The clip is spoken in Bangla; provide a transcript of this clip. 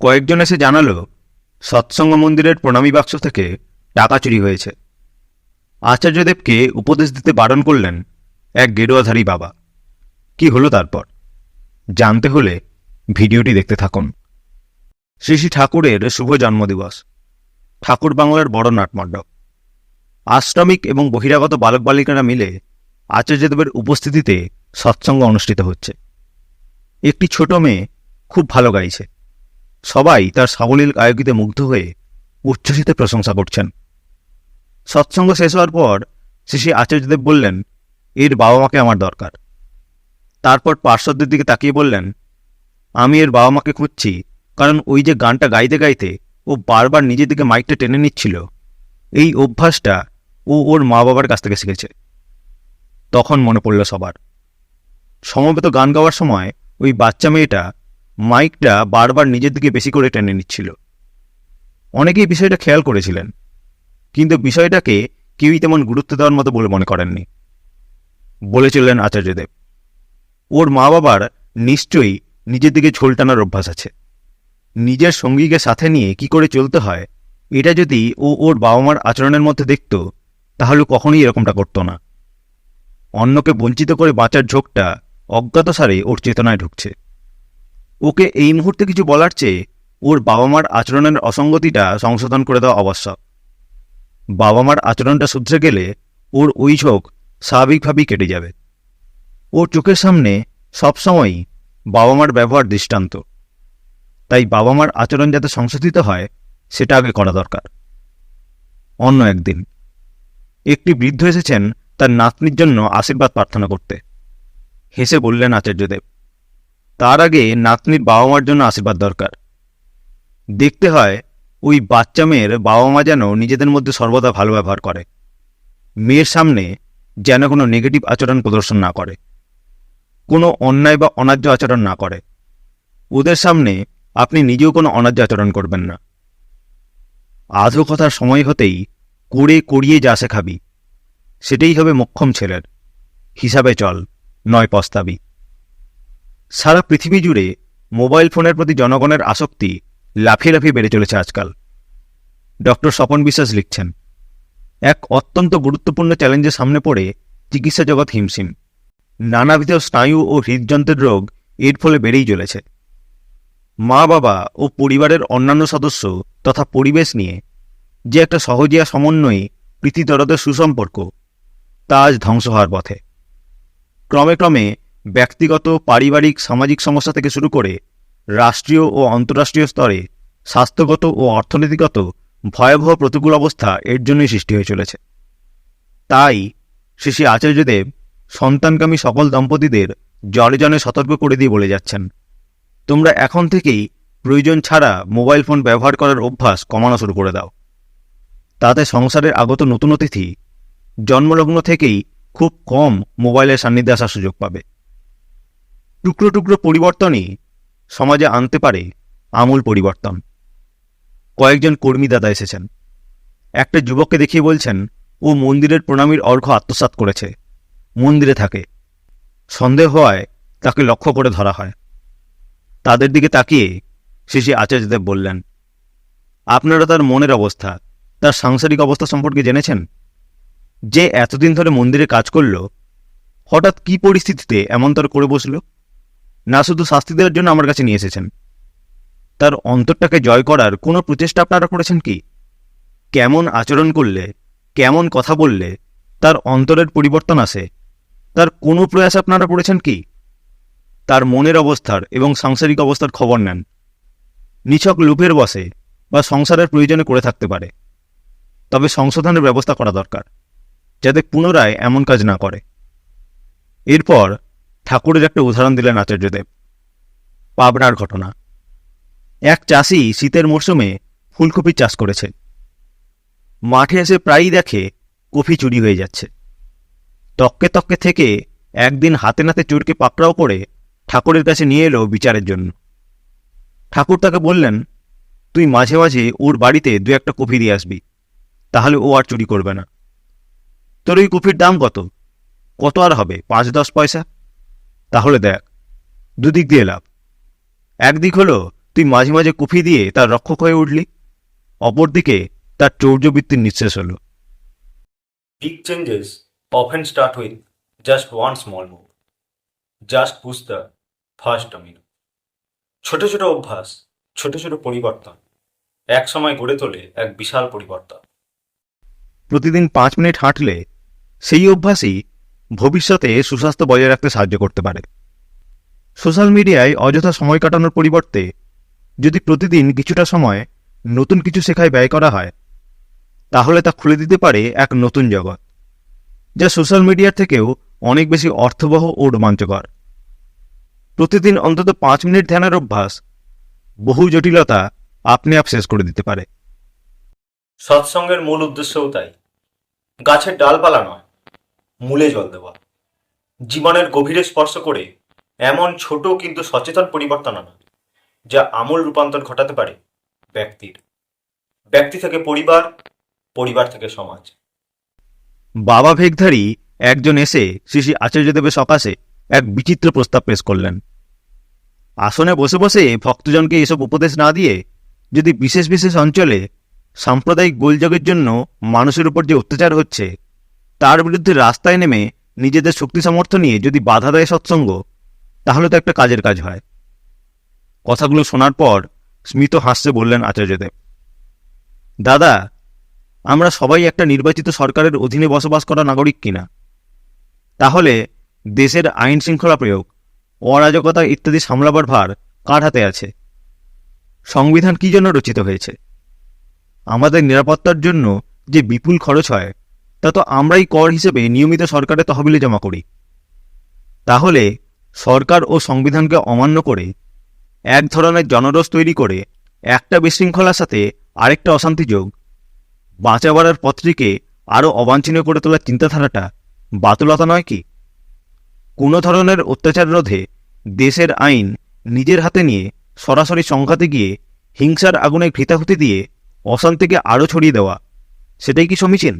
কয়েকজন এসে জানালো, সৎসঙ্গ মন্দিরের প্রণামী বাক্স থেকে টাকা চুরি হয়েছে। আচার্যদেবকে উপদেশ দিতে বারণ করলেন এক গেরুয়াধারী বাবা। কি হলো তারপর? জানতে হলে ভিডিওটি দেখতে থাকুন। শ্রী শ্রী ঠাকুরের শুভ জন্মদিবস। ঠাকুর বাংলার বড় নাটমণ্ডপ। আশ্রমিক এবং বহিরাগত বালক বালিকারা মিলে আচার্যদেবের উপস্থিতিতে সৎসঙ্গ অনুষ্ঠিত হচ্ছে। একটি ছোট মেয়ে খুব ভালো গাইছে। সবাই তার সাবলীল গায়কিতে মুগ্ধ হয়ে উচ্ছ্বসিত প্রশংসা করছেন। সৎসঙ্গ শেষ হওয়ার পর শ্রী আচার্যদেব বললেন, এর বাবা মাকে আমার দরকার। তারপর পার্শ্বদের দিকে তাকিয়ে বললেন, আমি এর বাবা মাকে খুঁজছি, কারণ ওই যে গানটা গাইতে গাইতে ও বারবার নিজের দিকে মাইকটা টেনে নিচ্ছিল, এই অভ্যাসটা ও ওর মা বাবার কাছ থেকে শিখেছে। তখন মনে পড়ল সবার। সমবেত গান গাওয়ার সময় ওই বাচ্চা মেয়েটা মাইকটা বারবার নিজের দিকে বেশি করে টেনে নিচ্ছিল। অনেকেই বিষয়টা খেয়াল করেছিলেন, কিন্তু বিষয়টাকে কেউই তেমন গুরুত্ব দেওয়ার মতো বলে মনে করেননি। বলেছিলেন আচার্যদেব, ওর মা বাবার নিশ্চয়ই নিজের দিকে ঝোল টানার অভ্যাস আছে। নিজের সঙ্গীকে সাথে নিয়ে কি করে চলতে হয়, এটা যদি ও ওর বাবা মার আচরণের মধ্যে দেখত, তাহলে কখনোই এরকমটা করতো না। অন্যকে বঞ্চিত করে বাঁচার ঝোঁকটা অজ্ঞাতসারে ওর চেতনায় ঢুকছে। ওকে এই মুহূর্তে কিছু বলার চেয়ে ওর বাবা মার আচরণের অসঙ্গতিটা সংশোধন করে দেওয়া আবশ্যক। বাবা মার আচরণটা শুধরে গেলে ওর ওই ঝোঁক স্বাভাবিকভাবেই কেটে যাবে। ওর চোখের সামনে সবসময়ই বাবা মার ব্যবহার দৃষ্টান্ত। তাই বাবা মার আচরণ যাতে সংশোধিত হয়, সেটা আগে করা দরকার। অন্য একদিন, একটি বৃদ্ধ এসেছেন তার নাতনির জন্য আশীর্বাদ প্রার্থনা করতে। হেসে বললেন আচার্যদেব তার আগে নাতনির বাবা মার জন্য আশীর্বাদ দরকার। দেখতে হয়, ওই বাচ্চা মেয়ের বাবা মা যেন নিজেদের মধ্যে সর্বদা ভালো ব্যবহার করে। মেয়ের সামনে যেন কোনো নেগেটিভ আচরণ প্রদর্শন না করে। কোনো অন্যায় বা অন্যায্য আচরণ না করে। ওদের সামনে আপনি নিজেও কোনো অন্যায্য আচরণ করবেন না। আধো কথার সময় হতেই করে করিয়ে যা শেখাবি, সেটাই হবে মক্ষম ছেলের। হিসাবে চল, নয় পস্তাবি। সারা পৃথিবী জুড়ে মোবাইল ফোনের প্রতি জনগণের আসক্তি লাফিয়ে লাফিয়ে বেড়ে চলেছে আজকাল। ডক্টর স্বপন বিশ্বাস লিখছেন, এক অত্যন্ত গুরুত্বপূর্ণ চ্যালেঞ্জের সামনে পড়ে চিকিৎসা জগৎ হিমশিম। নানাবিধ স্নায়ু ও হৃদযন্ত্রের রোগ এর ফলে বেড়েই চলেছে। মা, বাবা ও পরিবারের অন্যান্য সদস্য তথা পরিবেশ নিয়ে যে একটা সহজিয়া সমন্বয়ে প্রীতিদরদের সুসম্পর্ক, তা আজ ধ্বংস হওয়ার পথে। ক্রমে ক্রমে ব্যক্তিগত, পারিবারিক, সামাজিক সমস্যা থেকে শুরু করে রাষ্ট্রীয় ও আন্তঃরাষ্ট্রীয় স্তরে স্বাস্থ্যগত ও অর্থনীতিগত ভয়াবহ প্রতিকূল অবস্থা এর জন্যই সৃষ্টি হয়ে চলেছে। তাই শ্রী আচার্যদেব সন্তানকামী সকল দম্পতিদের জলে জনে সতর্ক করে দিয়ে বলে যাচ্ছেন, তোমরা এখন থেকেই প্রয়োজন ছাড়া মোবাইল ফোন ব্যবহার করার অভ্যাস কমানো শুরু করে দাও। তাতে সংসারের আগত নতুন অতিথি জন্মলগ্ন থেকেই খুব কম মোবাইলের সান্নিধ্যে আসার সুযোগ পাবে। টুকরো টুকরো পরিবর্তনই সমাজে আনতে পারে আমূল পরিবর্তন। কয়েকজন কর্মী দাদা এসেছেন। একটা যুবককে দেখিয়ে বলছেন, ও মন্দিরের প্রণামীর অর্ঘ্য আত্মসাৎ করেছে। মন্দিরে থাকে। সন্দেহ হওয়ায় তাকে লক্ষ্য করে ধরা হয়। তাদের দিকে তাকিয়ে শেষে আচার্যদেব বললেন, আপনারা তার মনের অবস্থা, তার সাংসারিক অবস্থা সম্পর্কে জেনেছেন? যে এতদিন ধরে মন্দিরে কাজ করল, হঠাৎ কি পরিস্থিতিতে এমন তার করে বসল? না শুধু শাস্তি দেওয়ার জন্য আমার কাছে নিয়ে এসেছেন। তার অন্তরটাকে জয় করার কোনো প্রচেষ্টা আপনারা করেছেন কি? কেমন আচরণ করলে, কেমন কথা বললে, তার অন্তরের পরিবর্তন আসে, তার কোনো প্রয়াস আপনারা করেছেন কি? তার মনের অবস্থার এবং সাংসারিক অবস্থার খবর নেন। নিছক লোভের বসে বা সংসারের প্রয়োজনে করে থাকতে পারে। তবে সংশোধনের ব্যবস্থা করা দরকার, যাতে পুনরায় এমন কাজ না করে। এরপর ঠাকুরের একটা উদাহরণ দিলেন আচার্যদেব। পাবনার ঘটনা। এক চাষি শীতের মরশুমে ফুলকপি চাষ করেছে। মাঠে এসে প্রায়ই দেখে কফি চুরি হয়ে যাচ্ছে। তককে তককে থেকে একদিন হাতে নাতে চোরকে পাকড়াও করে ঠাকুরের কাছে নিয়ে এলো বিচারের জন্য। ঠাকুর তাকে বললেন, তুই মাঝে মাঝে ওর বাড়িতে দু একটা কফি দিয়ে আসবি, তাহলে ও আর চুরি করবে না। তোর ওই কফির দাম কত? কত আর হবে? পাঁচ দশ পয়সা? তাহলে দেখ দুদিক দিয়ে লাভ একদিক হলো তুই মাঝে মাঝে কুফি দিয়ে তার রক্ষক হয়ে উঠলি অপরদিকে তার চৌর্যবৃত্তির নিঃশেষ হলো Big changes often start with just one small move. Just push the first domino. ছোট ছোট অভ্যাস ছোট ছোট পরিবর্তন এক সময় গড়ে তোলে এক বিশাল পরিবর্তন প্রতিদিন পাঁচ মিনিট হাঁটলে সেই অভ্যাসই ভবিষ্যতে সুস্বাস্থ্য বজায় রাখতে সাহায্য করতে পারে। সোশ্যাল মিডিয়ায় অযথা সময় কাটানোর পরিবর্তে যদি প্রতিদিন কিছুটা সময় নতুন কিছু শেখায় ব্যয় করা হয়, তাহলে তা খুলে দিতে পারে এক নতুন জগৎ, যা সোশ্যাল মিডিয়ার থেকেও অনেক বেশি অর্থবহ ও রোমাঞ্চকর। প্রতিদিন অন্তত পাঁচ মিনিট ধ্যানের অভ্যাস বহু জটিলতা আপনি আপ শেষ করে দিতে পারে। সৎসঙ্গের মূল উদ্দেশ্যও তাই। গাছের ডালপালা নয় মূলে জল দেওয়া। জীবনের গভীরে স্পর্শ করে এমন ছোট কিন্তু সচেতন পরিবর্তন আনা, যা আমূল রূপান্তর ঘটাতে পারে ব্যক্তির। ব্যক্তি থেকে পরিবার পরিবার থেকে সমাজ। বাবা ভেগধারী একজন এসে শ্রী শ্রী আচার্যদেবের সকাশে এক বিচিত্র প্রস্তাব পেশ করলেন। আসনে বসে বসে ভক্তজনকে এসব উপদেশ না দিয়ে যদি বিশেষ বিশেষ অঞ্চলে সাম্প্রদায়িক গোলযোগের জন্য মানুষের উপর যে অত্যাচার হচ্ছে তার বিরুদ্ধে রাস্তায় নেমে নিজেদের শক্তি সামর্থ্য নিয়ে যদি বাধা দেয় সৎসঙ্গ, তাহলে তো একটা কাজের কাজ হয়। কথাগুলো শোনার পর স্মিত হাসতে বললেন আচার্যদেব, দাদা, আমরা সবাই একটা নির্বাচিত সরকারের অধীনে বসবাস করা নাগরিক কিনা? তাহলে দেশের আইন শৃঙ্খলা প্রয়োগ, অরাজকতা ইত্যাদি সামলাবার ভার কার হাতে আছে? সংবিধান কি জন্য রচিত হয়েছে? আমাদের নিরাপত্তার জন্য যে বিপুল খরচ হয় তা তো আমরাই কর হিসেবে নিয়মিত সরকারের তহবিলে জমা করি। তাহলে সরকার ও সংবিধানকে অমান্য করে এক ধরনের জনরস তৈরি করে একটা বিশৃঙ্খলার সাথে আরেকটা অশান্তি যোগ, বাঁচাবার পত্রীকে আরও অবাঞ্ছনীয় করে তোলার চিন্তাধারাটা বাতুলতা নয় কি? কোনো ধরনের অত্যাচার রোধে দেশের আইন নিজের হাতে নিয়ে সরাসরি সংঘাতে গিয়ে হিংসার আগুনে ঘৃতাহুতি দিয়ে অশান্তিকে আরও ছড়িয়ে দেওয়া, সেটাই কি সমীচীন?